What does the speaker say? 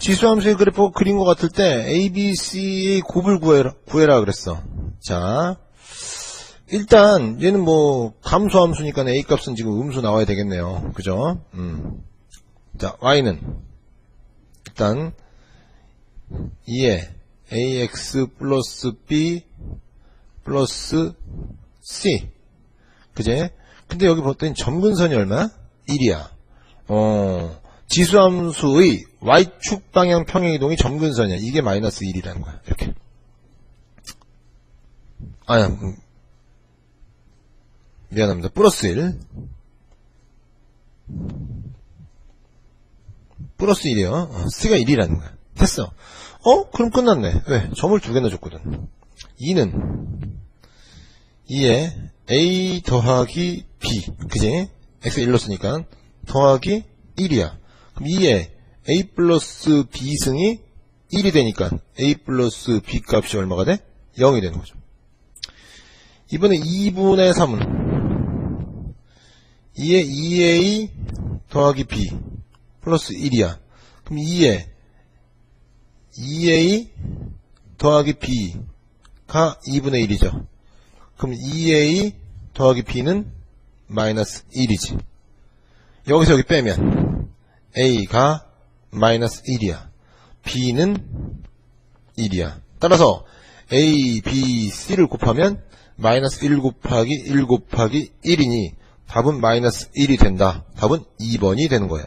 지수함수의 그래프 그린 것 같을 때 A, B, C의 곱을 구해라, 구해라 그랬어. 자, 일단 얘는 뭐 감소함수니까 A 값은 지금 음수 나와야 되겠네요. 그죠? 음. 자, Y는 일단 2에 AX 플러스 B 플러스 C 그제? 근데 여기 봤더니 점근선이 얼마야? 1이야. 어, 지수함수의 Y축 방향 평행이동이 점근선이야. 이게 마이너스 1이라는 거야. 이렇게. 아야, 음, 미안합니다. 플러스 1. 플러스 1이요. 어, C가 1이라는 거야. 됐어. 어? 그럼 끝났네. 왜? 점을 두 개나 줬거든. 2는 2에 A 더하기 B. 그지? X 1로 쓰니까 더하기 1이야. 그럼 2에 A 플러스 B 승이 1이 되니까 A 플러스 B 값이 얼마가 돼? 0이 되는 거죠. 이번에 2분의 3은 2에 2A 더하기 B 플러스 1이야. 그럼 2에 2A 더하기 B가 2분의 1이죠. 그럼 2A 더하기 B는 마이너스 1이지. 여기서 여기 빼면 A가 마이너스 1이야. B는 1이야. 따라서 A, B, C를 곱하면 마이너스 1 곱하기 1 곱하기 1이니 답은 마이너스 1이 된다. 답은 2번이 되는 거예요.